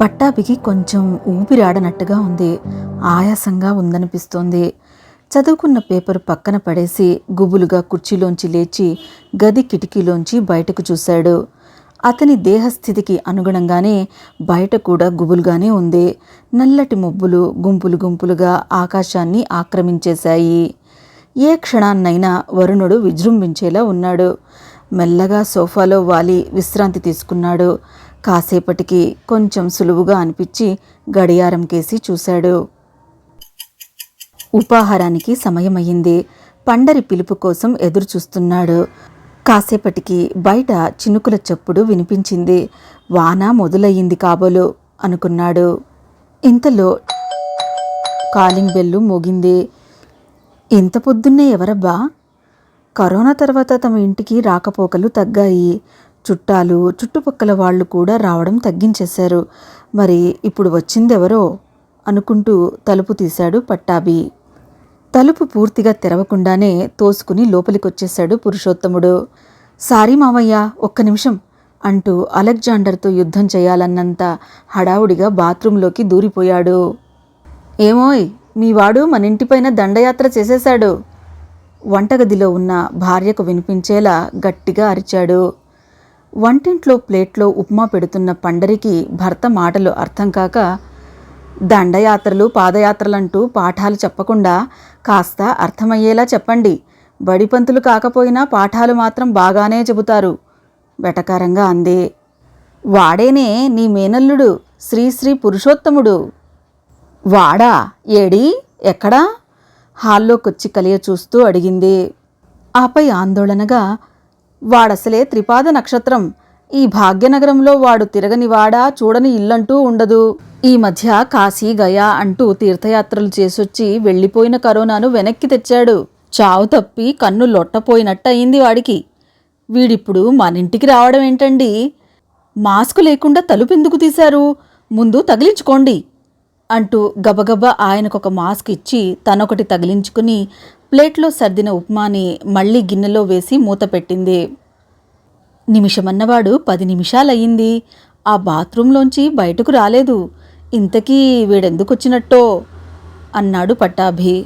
పట్టాభికి కొంచెం ఊపిరాడనట్టుగా ఉంది. ఆయాసంగా ఉందనిపిస్తోంది. చదువుకున్న పేపర్ పక్కన పడేసి గుబులుగా కుర్చీలోంచి లేచి గది కిటికీలోంచి బయటకు చూశాడు. అతని దేహస్థితికి అనుగుణంగానే బయట కూడా గుబులుగానే ఉంది. నల్లటి మబ్బులు గుంపులు గుంపులుగా ఆకాశాన్ని ఆక్రమించేశాయి. ఏ క్షణాన్నైనా వరుణుడు విజృంభించేలా ఉన్నాడు. మెల్లగా సోఫాలో వాలి విశ్రాంతి తీసుకున్నాడు. కాసేపటికి కొంచెం సులువుగా అనిపించి గడియారం కేసి చూశాడు. ఉపాహారానికి సమయమయ్యింది. పండరి పిలుపు కోసం ఎదురుచూస్తున్నాడు. కాసేపటికి బయట చినుకుల చప్పుడు వినిపించింది. వాన మొదలయ్యింది కాబోలు అనుకున్నాడు. ఇంతలో కాలింగ్ బెల్లు మోగింది. ఇంత పొద్దున్నే ఎవరబ్బా? కరోనా తర్వాత తమ ఇంటికి రాకపోకలు తగ్గాయి. చుట్టాలు చుట్టుపక్కల వాళ్ళు కూడా రావడం తగ్గించేశారు. మరి ఇప్పుడు వచ్చిందెవరో అనుకుంటూ తలుపు తీశాడు పట్టాభి. తలుపు పూర్తిగా తెరవకుండానే తోసుకుని లోపలికొచ్చేశాడు పురుషోత్తముడు. సారీ మామయ్య ఒక్క నిమిషం అంటూ అలెగ్జాండర్తో యుద్ధం చేయాలన్నంత హడావుడిగా బాత్రూంలోకి దూరిపోయాడు. ఏమోయ్ మీ వాడు మన ఇంటిపైన దండయాత్ర చేసేశాడు వంటగదిలో ఉన్న భార్యకు వినిపించేలా గట్టిగా అరిచాడు. వంటింట్లో ప్లేట్లో ఉప్మా పెడుతున్న పండరికి భర్త మాటలు అర్థం కాక దండయాత్రలు పాదయాత్రలంటూ పాఠాలు చెప్పకుండా కాస్త అర్థమయ్యేలా చెప్పండి. బడిపంతులు కాకపోయినా పాఠాలు మాత్రం బాగానే చెబుతారు. వెటకారంగా అంది వాడేనే నీ మేనల్లుడు శ్రీశ్రీ పురుషోత్తముడు. వాడా ఏడి ఎక్కడా? హాల్లోకొచ్చి కలియ చూస్తూ అడిగింది. ఆపై ఆందోళనగా వాడసలే త్రిపాద నక్షత్రం. ఈ భాగ్యనగరంలో వాడు తిరగని వాడా చూడని ఇల్లంటూ ఉండదు. ఈ మధ్య కాశీ గయా అంటూ తీర్థయాత్రలు చేసొచ్చి వెళ్ళిపోయిన కరోనాను వెనక్కి తెచ్చాడు. చావు తప్పి కన్ను లొట్టపోయినట్టయింది వాడికి. వీడిప్పుడు మనింటికి రావడం ఏంటండి? మాస్కు లేకుండా తలుపెందుకు తీశారు? ముందు తగిలించుకోండి అంటూ గబగబా ఆయనకొక మాస్క్ ఇచ్చి తనొకటి తగిలించుకుని ప్లేట్లో సర్దిన ఉప్మాని మళ్ళీ గిన్నెలో వేసి మూత పెట్టింది. నిమిషమన్నవాడు పది నిమిషాలయ్యింది. ఆ బాత్రూంలోంచి బయటకు రాలేదు. ఇంతకీ వీడెందుకొచ్చినట్టో అన్నాడు పట్టాభి.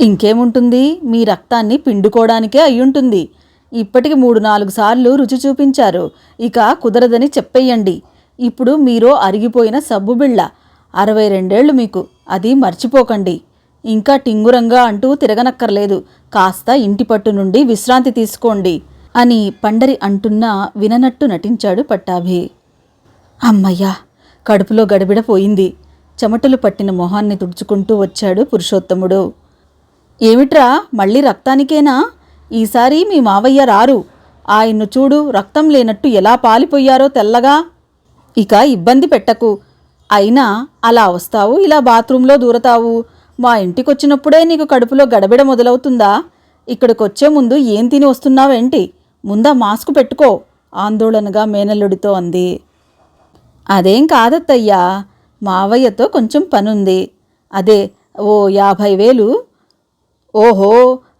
ఇంకేముంటుంది? మీ రక్తాన్ని పిండుకోవడానికే అయ్యుంటుంది. ఇప్పటికి మూడు నాలుగు సార్లు రుచి చూపించారు. ఇక కుదరదని చెప్పేయండి ఇప్పుడు మీరో అరిగిపోయిన సబ్బు బిళ్ళ. అరవై రెండేళ్ళు మీకు. అది మర్చిపోకండి. ఇంకా టింగురంగా అంటూ తిరగనక్కర్లేదు. కాస్త ఇంటి పట్టు నుండి విశ్రాంతి తీసుకోండి అని పండరి అంటున్నా విననట్టు నటించాడు పట్టాభి. అమ్మయ్యా! కడుపులో గడబిడపోయింది చెమటలు పట్టిన మొహాన్ని తుడుచుకుంటూ వచ్చాడు పురుషోత్తముడు. ఏమిట్రా? మళ్ళీ రక్తానికేనా? ఈసారి మీ మావయ్య రారు. ఆయన్ను చూడు రక్తం లేనట్టు ఎలా పాలిపోయారో తెల్లగా. ఇక ఇబ్బంది పెట్టకు. అయినా అలా వస్తావు ఇలా బాత్రూంలో దూరతావు. మా ఇంటికొచ్చినప్పుడే నీకు కడుపులో గడబిడ మొదలవుతుందా? ఇక్కడికొచ్చే ముందు ఏం తిని వస్తున్నావేంటి? ముందా మాస్క్ పెట్టుకో ఆందోళనగా మేనల్లుడితో అంది. అదేం కాదత్తయ్యా మావయ్యతో కొంచెం పనుంది. అదే ఓ యాభై వేలు. ఓహో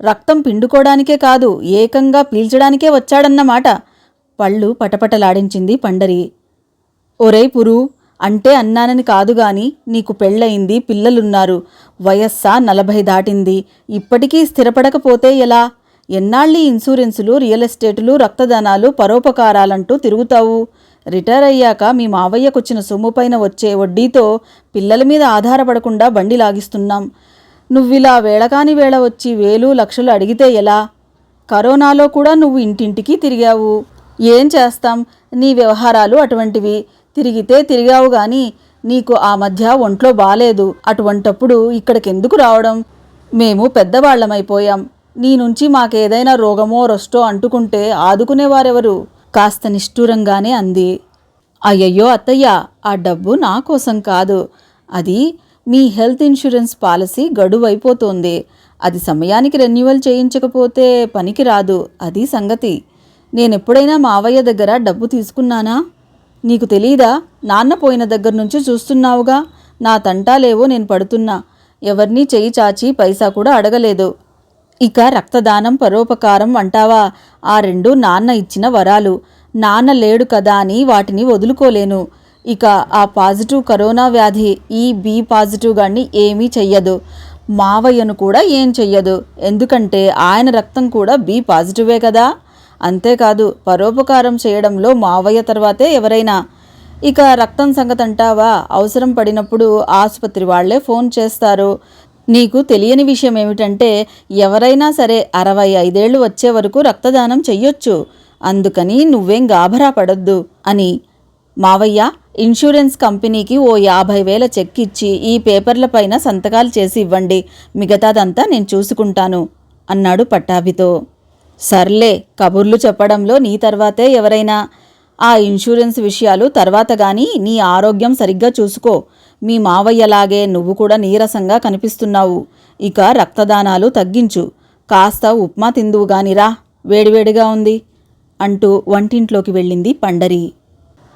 రక్తం పిండుకోవడానికే కాదు ఏకంగా పీల్చడానికే వచ్చాడన్నమాట పళ్ళు పటపటలాడించింది పండరి. ఒరే పురు అంటే అన్నానని కాదు గాని నీకు పెళ్ళయింది పిల్లలున్నారు. వయస్సా నలభై దాటింది. ఇప్పటికీ స్థిరపడకపోతే ఎలా? ఎన్నాళ్ళీ ఇన్సూరెన్సులు రియల్ ఎస్టేటులు రక్తదానాలు పరోపకారాలంటూ తిరుగుతావు? రిటైర్ అయ్యాక మీ మావయ్యకొచ్చిన సొమ్ము పైన వచ్చే వడ్డీతో పిల్లల మీద ఆధారపడకుండా బండి లాగిస్తున్నాం. నువ్విలా వేళకాని వేళ వచ్చి వేలు లక్షలు అడిగితే ఎలా? కరోనాలో కూడా నువ్వు ఇంటింటికి తిరిగావు. ఏం చేస్తాం? నీ వ్యవహారాలు అటువంటివి. తిరిగితే తిరిగావు గాని నీకు ఆ మధ్య ఒంట్లో బాలేదు. అటువంటప్పుడు ఇక్కడికెందుకు రావడం? మేము పెద్దవాళ్ళమైపోయాం నీ నుంచి మాకేదైనా రోగమో రొస్టో అంటుకుంటే ఆదుకునేవారెవరు? కాస్త నిష్ఠూరంగానే అంది. అయ్యయ్యో అత్తయ్య ఆ డబ్బు నా కోసం కాదు. అది మీ హెల్త్ ఇన్సూరెన్స్ పాలసీ గడువైపోతోంది. అది సమయానికి రెన్యువల్ చేయించకపోతే పనికి రాదు అది సంగతి. నేనెప్పుడైనా మావయ్య దగ్గర డబ్బు తీసుకున్నానా? నీకు తెలీదా? నాన్న పోయిన దగ్గర నుంచి చూస్తున్నావుగా. నా తంటాలేవో నేను పడుతున్నా. ఎవరినీ చెయ్యి చాచి పైసా కూడా అడగలేదు. ఇక రక్తదానం పరోపకారం అంటావా? ఆ రెండు నాన్న ఇచ్చిన వరాలు. నాన్న లేడు కదా అని వాటిని వదులుకోలేను. ఇక ఆ పాజిటివ్ కరోనా వ్యాధి ఈ బి పాజిటివ్ గాన్ని ఏమీ చెయ్యదు. మావయ్యను కూడా ఏం చెయ్యదు. ఎందుకంటే ఆయన రక్తం కూడా బి పాజిటివే కదా. అంతేకాదు పరోపకారం చేయడంలో మావయ్య తర్వాతే ఎవరైనా ఇక రక్తం సంగతి అంటావా అవసరం పడినప్పుడు ఆసుపత్రి వాళ్ళే ఫోన్ చేస్తారు. నీకు తెలియని విషయం ఏమిటంటే ఎవరైనా సరే అరవై ఐదేళ్ళు వచ్చే వరకు రక్తదానం చెయ్యొచ్చు. అందుకని నువ్వేం గాభరా పడొద్దు అని. మావయ్య ఇన్సూరెన్స్ కంపెనీకి ఓ యాభై వేల చెక్ ఇచ్చి ఈ పేపర్లపైన సంతకాలు చేసి ఇవ్వండి. మిగతాదంతా నేను చూసుకుంటాను అన్నాడు పట్టాభితో. సర్లే కబుర్లు చెప్పడంలో నీ తర్వాతే ఎవరైనా. ఆ ఇన్సూరెన్స్ విషయాలు తర్వాత గాని నీ ఆరోగ్యం సరిగ్గా చూసుకో. మీ మావయ్యలాగే నువ్వు కూడా నీరసంగా కనిపిస్తున్నావు. ఇక రక్తదానాలు తగ్గించు. కాస్త ఉప్మా తిందువు గానిరా వేడివేడిగా ఉంది. అంటూ వంటింట్లోకి వెళ్ళింది పండరి.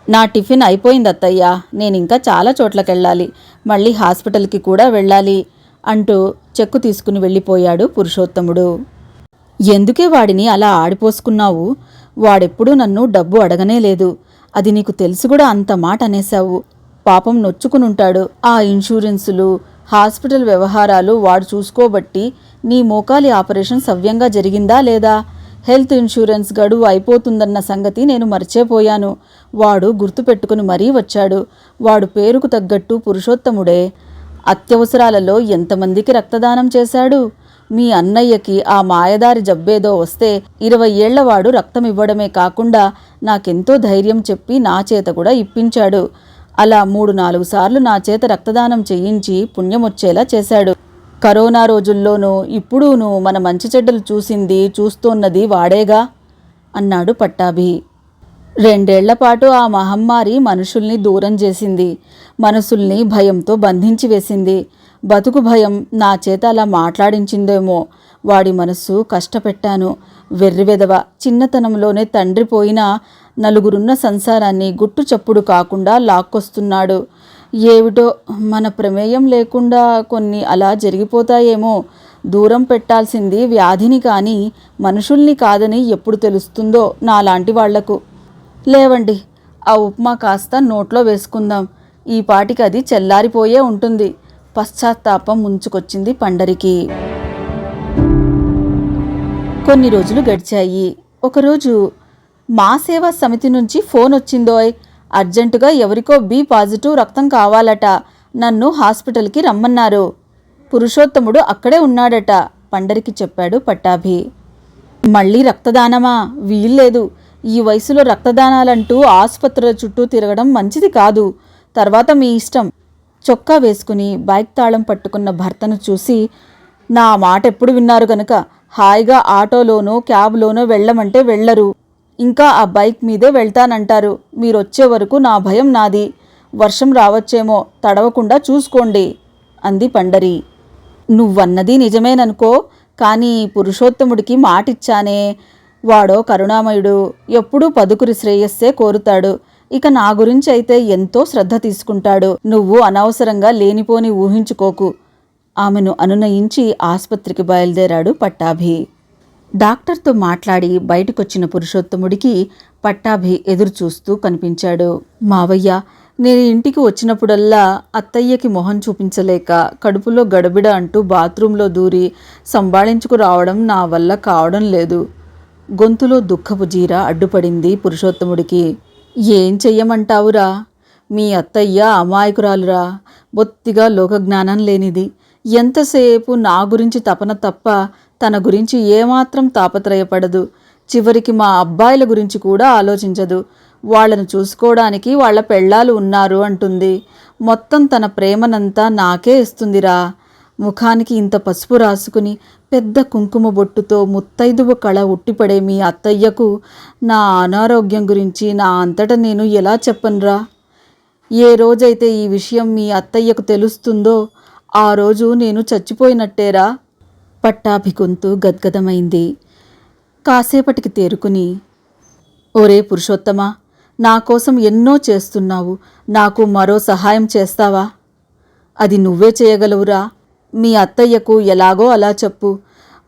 నా టిఫిన్ అయిపోయింది అత్తయ్య నేను ఇంకా చాలా చోట్లకెళ్ళాలి. మళ్ళీ హాస్పిటల్కి కూడా వెళ్ళాలి అంటూ చెక్కు తీసుకుని వెళ్ళిపోయాడు పురుషోత్తముడు. ఎందుకే వాడిని అలా ఆడిపోసుకున్నావు? వాడెప్పుడూ నన్ను డబ్బు అడగనే లేదు. అది నీకు తెలిసి కూడా అంత మాట అనేశావు. పాపం నొచ్చుకునుంటాడు. ఆ ఇన్సూరెన్సులు హాస్పిటల్ వ్యవహారాలు వాడు చూసుకోబట్టి నీ మోకాలి ఆపరేషన్ సవ్యంగా జరిగిందా లేదా? హెల్త్ ఇన్సూరెన్స్ గడువు అయిపోతుందన్న సంగతి నేను మర్చిపోయాను. వాడు గుర్తుపెట్టుకుని మరీ వచ్చాడు. వాడు పేరుకు తగ్గట్టు పురుషోత్తముడే. అత్యవసరాలలో ఎంతమందికి రక్తదానం చేశాడు? మీ అన్నయ్యకి ఆ మాయదారి జబ్బేదో వస్తే ఇరవై ఏళ్ళవాడు రక్తం ఇవ్వడమే కాకుండా నాకెంతో ధైర్యం చెప్పి నా చేత కూడా ఇప్పించాడు. అలా మూడు నాలుగు సార్లు నా చేత రక్తదానం చేయించి పుణ్యమొచ్చేలా చేశాడు. కరోనా రోజుల్లోనూ ఇప్పుడూను మన మంచి చెడ్డలు చూసింది చూస్తోన్నది వాడేగా? అన్నాడు పట్టాభి. రెండేళ్ళపాటు ఆ మహమ్మారి మనుషుల్ని దూరం చేసింది. మనసుల్ని భయంతో బంధించి వేసింది. బతుకు భయం నా చేత అలా మాట్లాడించిందేమో. వాడి మనస్సు కష్టపెట్టాను. వెర్రివెదవ చిన్నతనంలోనే తండ్రి పోయినా నలుగురున్న సంసారాన్ని గుట్టు చప్పుడు కాకుండా లాక్కొస్తున్నాడు. ఏమిటో మన ప్రమేయం లేకుండా కొన్ని అలా జరిగిపోతాయేమో. దూరం పెట్టాల్సింది వ్యాధిని కానీ మనుషుల్ని కాదని ఎప్పుడు తెలుస్తుందో నాలాంటి వాళ్ళకు. లేవండి ఆ ఉప్మా కాస్త నోట్లో వేసుకుందాం. ఈ పాటికి అది చెల్లారిపోయే ఉంటుంది. పశ్చాత్తాపం ముంచుకొచ్చింది పండరికి. కొన్ని రోజులు గడిచాయి. ఒకరోజు మా సేవా సమితి నుంచి ఫోన్ వచ్చిందోయ్. అర్జెంటుగా ఎవరికో బి పాజిటివ్ రక్తం కావాలట. నన్ను హాస్పిటల్కి రమ్మన్నారు. పురుషోత్తముడు అక్కడే ఉన్నాడట పండరికి చెప్పాడు పట్టాభి. మళ్ళీ రక్తదానమా? వీల్లేదు. ఈ వయసులో రక్తదానాలంటూ ఆసుపత్రుల చుట్టూ తిరగడం మంచిది కాదు. తర్వాత మీ ఇష్టం. చొక్కా వేసుకుని బైక్ తాళం పట్టుకున్న భర్తను చూసి నా మాట ఎప్పుడు విన్నారు గనక? హాయిగా ఆటోలోనో క్యాబ్లోనో వెళ్ళమంటే వెళ్ళరు. ఇంకా ఆ బైక్ మీదే వెళ్తానంటారు. మీరొచ్చే వరకు నా భయం నాది. వర్షం రావచ్చేమో తడవకుండా చూసుకోండి అంది పండరి. నువ్వన్నది నిజమేననుకో కానీ పురుషోత్తముడికి మాటిచ్చానే. వాడో కరుణామయుడు ఎప్పుడూ పదుకురి శ్రేయస్సే కోరుతాడు. ఇక నా గురించి అయితే ఎంతో శ్రద్ధ తీసుకుంటాడు. నువ్వు అనవసరంగా లేనిపోని ఊహించుకోకు. ఆమెను అనునయించి ఆసుపత్రికి బయలుదేరాడు పట్టాభి. డాక్టర్తో మాట్లాడి బయటకొచ్చిన పురుషోత్తముడికి పట్టాభి ఎదురుచూస్తూ కనిపించాడు. మావయ్య నేను ఇంటికి వచ్చినప్పుడల్లా అత్తయ్యకి మొహం చూపించలేక కడుపులో గడబిడ అంటూ బాత్రూంలో దూరి సంభాళించుకు రావడం నా వల్ల కావడం లేదు. గొంతులో దుఃఖపు జీర అడ్డుపడింది పురుషోత్తముడికి. ఏం చెయ్యమంటావురా? మీ అత్తయ్య అమాయకురాలురా. బొత్తిగా లోకజ్ఞానం లేనిది. ఎంతసేపు నా గురించి తపన తప్ప తన గురించి ఏమాత్రం తాపత్రయపడదు. చివరికి మా అబ్బాయిల గురించి కూడా ఆలోచించదు. వాళ్ళను చూసుకోవడానికి వాళ్ళ పెళ్ళాలు ఉన్నారు అంటుంది. మొత్తం తన ప్రేమనంతా నాకే ఇస్తుందిరా. ముఖానికి ఇంత పసుపు రాసుకుని పెద్ద కుంకుమ బొట్టుతో ముత్తైదువ కళ ఉట్టిపడే మీ అత్తయ్యకు నా అనారోగ్యం గురించి నా అంతటా నేను ఎలా చెప్పనురా? ఏ రోజైతే ఈ విషయం మీ అత్తయ్యకు తెలుస్తుందో ఆ రోజు నేను చచ్చిపోయినట్టేరా? పట్టాభి గొంతు గద్గదమైంది. కాసేపటికి తేరుకుని ఓరే పురుషోత్తమా నా కోసం ఎన్నో చేస్తున్నావు. నాకు మరో సహాయం చేస్తావా? అది నువ్వే చేయగలవురా. మీ అత్తయ్యకు ఎలాగో అలా చెప్పు.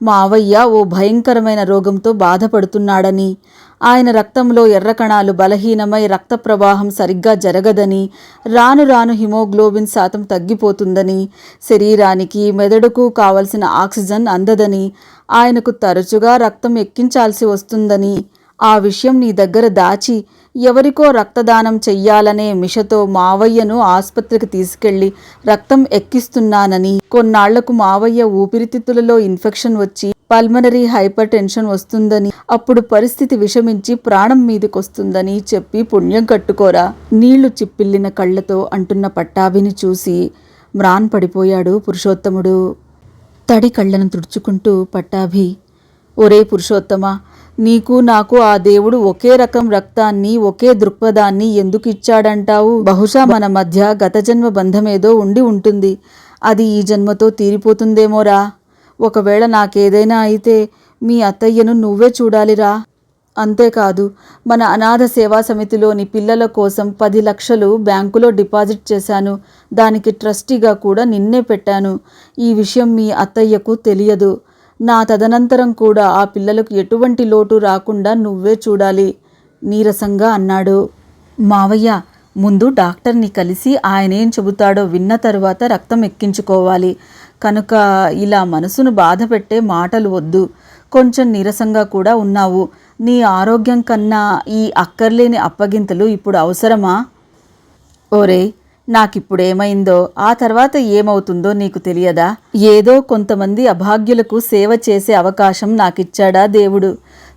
మావయ్య ఓ భయంకరమైన రోగంతో బాధపడుతున్నాడని ఆయన రక్తంలో ఎర్ర కణాలు బలహీనమై రక్త ప్రవాహం సరిగ్గా జరగదని రాను రాను హిమోగ్లోబిన్ శాతం తగ్గిపోతుందని శరీరానికి మెదడుకు కావలసిన ఆక్సిజన్ అందదని ఆయనకు తరచుగా రక్తం ఎక్కించాల్సి వస్తుందని ఆ విషయం నీ దగ్గర దాచి ఎవరికో రక్తదానం చెయ్యాలనే మిషతో మావయ్యను ఆసుపత్రికి తీసుకెళ్ళి రక్తం ఎక్కిస్తున్నానని. కొన్నాళ్ళకు మావయ్య ఊపిరితిత్తులలో ఇన్ఫెక్షన్ వచ్చి పల్మనరీ హైపర్ టెన్షన్ వస్తుందని అప్పుడు పరిస్థితి విషమించి ప్రాణం మీదకొస్తుందని చెప్పి పుణ్యం కట్టుకోరా నీళ్ళు చిప్పిల్లిన కళ్ళతో అంటున్న పట్టాభిని చూసి మ్రాన్ పడిపోయాడు పురుషోత్తముడు. తడి కళ్ళను తుడుచుకుంటూ పట్టాభి ఒరే పురుషోత్తమా నీకు నాకు ఆ దేవుడు ఒకే రకం రక్తాన్ని ఒకే దృక్పథాన్ని ఎందుకు ఇచ్చాడంటావు? బహుశా మన మధ్య గత జన్మ బంధమేదో ఉండి ఉంటుంది. అది ఈ జన్మతో తీరిపోతుందేమోరా? ఒకవేళ నాకేదైనా అయితే మీ అత్తయ్యను నువ్వే చూడాలిరా. అంతేకాదు మన అనాథ సేవా సమితిలోని పిల్లల కోసం పది లక్షలు బ్యాంకులో డిపాజిట్ చేశాను. దానికి ట్రస్టీగా కూడా నిన్నే పెట్టాను. ఈ విషయం మీ అత్తయ్యకు తెలియదు. నా తదనంతరం కూడా ఆ పిల్లలకు ఎటువంటి లోటు రాకుండా నువ్వే చూడాలి నీరసంగా అన్నాడు. మావయ్య ముందు డాక్టర్ని కలిసి ఆయనేం చెబుతాడో విన్న తరువాత రక్తం ఎక్కించుకోవాలి. కనుక ఇలా మనసును బాధపెట్టే మాటలు వద్దు. కొంచెం నీరసంగా కూడా ఉన్నావు. నీ ఆరోగ్యం కన్నా ఈ అక్కర్లేని అప్పగింతలు ఇప్పుడు అవసరమా? ఓరే నాకిప్పుడేమైందో ఆ తర్వాత ఏమవుతుందో నీకు తెలియదా? ఏదో కొంతమంది అభాగ్యులకు సేవ చేసే అవకాశం నాకిచ్చాడా దేవుడు?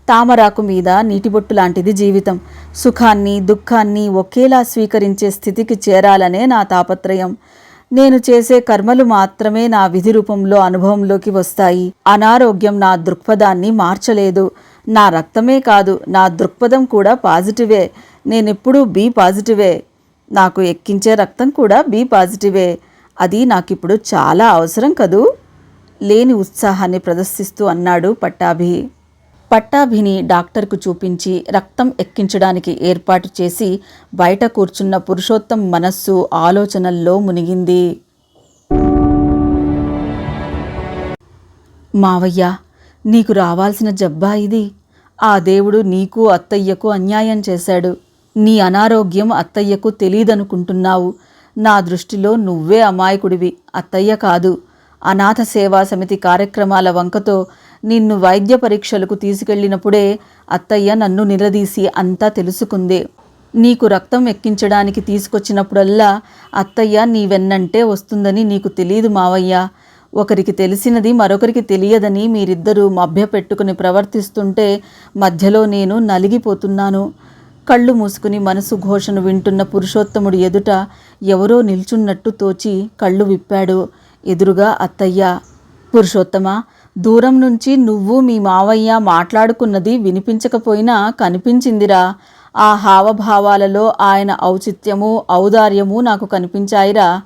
తామరాకు మీద నీటిబొట్టు లాంటిది జీవితం. సుఖాన్ని దుఃఖాన్ని ఒకేలా స్వీకరించే స్థితికి చేరాలనే నా తాపత్రయం. నేను చేసే కర్మలు మాత్రమే నా విధి రూపంలో అనుభవంలోకి వస్తాయి. అనారోగ్యం నా దృక్పథాన్ని మార్చలేదు. నా రక్తమే కాదు నా దృక్పథం కూడా పాజిటివే. నేనెప్పుడూ బీ పాజిటివే. నాకు ఎక్కించే రక్తం కూడా బి పాజిటివే. అది నాకిప్పుడు చాలా అవసరం కదూ? లేని ఉత్సాహాన్ని ప్రదర్శిస్తూ అన్నాడు పట్టాభి. పట్టాభిని డాక్టర్కు చూపించి రక్తం ఎక్కించడానికి ఏర్పాటు చేసి బయట కూర్చున్న పురుషోత్తం మనస్సు ఆలోచనల్లో మునిగింది. మావయ్య నీకు రావాల్సిన జబ్బా ఇది. ఆ దేవుడు నీకు అత్తయ్యకు అన్యాయం చేశాడు. నీ అనారోగ్యం అత్తయ్యకు తెలీదనుకుంటున్నావు. నా దృష్టిలో నువ్వే అమాయకుడివి. అత్తయ్య కాదు. అనాథ సేవా సమితి కార్యక్రమాల వంకతో నిన్ను వైద్య పరీక్షలకు తీసుకెళ్ళినప్పుడే అత్తయ్య నన్ను నిలదీసి అంతా తెలుసుకుందే. నీకు రక్తం ఎక్కించడానికి తీసుకొచ్చినప్పుడల్లా అత్తయ్య నీ వెన్నంటే వస్తుందని నీకు తెలియదు మావయ్య. ఒకరికి తెలిసినది మరొకరికి తెలియదని మీరిద్దరూ మభ్యపెట్టుకుని ప్రవర్తిస్తుంటే మధ్యలో నేను నలిగిపోతున్నాను. కళ్ళు మూసుకుని మనసు ఘోషను వింటున్న పురుషోత్తముడు ఎదుట ఎవరో నిల్చున్నట్టు తోచి కళ్ళు విప్పాడు. ఎదురుగా అత్తయ్య పురుషోత్తమ దూరం నుంచి నువ్వు మీ మావయ్య మాట్లాడుకున్నది వినిపించకపోయినా కనిపించిందిరా. ఆ హావభావాలలో ఆయన ఔచిత్యము ఔదార్యము నాకు కనిపించాయిరా.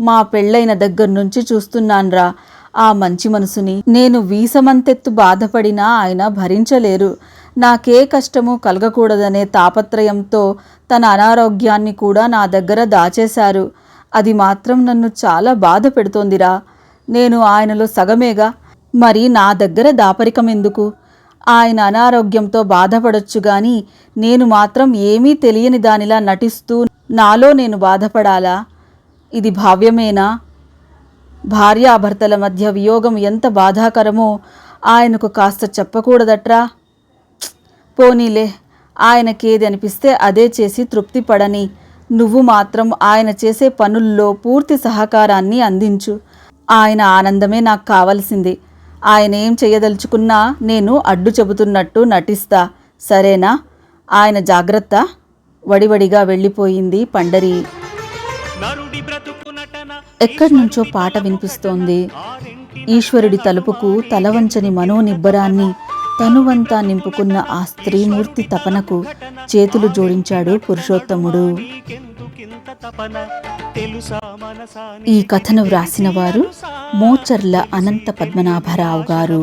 మా పెళ్ళైన దగ్గర నుంచి చూస్తున్నాన్రా. ఆ మంచి మనసుని నేను వీసమంతెత్తు బాధపడినా ఆయన భరించలేరు. నాకే కష్టము కలగకూడదనే తాపత్రయంతో తన అనారోగ్యాన్ని కూడా నా దగ్గర దాచేశారు. అది మాత్రం నన్ను చాలా బాధ పెడుతోందిరా. నేను ఆయనలో సగమేగా. మరి నా దగ్గర దాపరికం ఎందుకు? ఆయన అనారోగ్యంతో బాధపడొచ్చు గాని నేను మాత్రం ఏమీ తెలియని దానిలా నటిస్తూ నాలో నేను బాధపడాలా? ఇది భావ్యమేనా? భార్యాభర్తల మధ్య వియోగం ఎంత బాధాకరమో ఆయనకు కాస్త చెప్పకూడదట్రా. పోనీలే ఆయనకేది అనిపిస్తే అదే చేసి తృప్తి పడని. నువ్వు మాత్రం ఆయన చేసే పనుల్లో పూర్తి సహకారాన్ని అందించు. ఆయన ఆనందమే నాకు కావలసింది. ఆయన ఏం చేయదలుచుకున్నా నేను అడ్డు చెబుతున్నట్టు నటిస్తా. సరేనా? ఆయన జాగ్రత్త. వడివడిగా వెళ్ళిపోయింది పండరి. ఎక్కడి నుంచో పాట వినిపిస్తోంది. ఈశ్వరుడి తలుపుకు తలవంచని మనోనిబ్బరాన్ని తనువంతా నింపుకున్న ఆ స్త్రీమూర్తి తపనకు చేతులు జోడించాడు పురుషోత్తముడు. ఈ కథను వ్రాసిన వారు మోచర్ల అనంత పద్మనాభరావు గారు.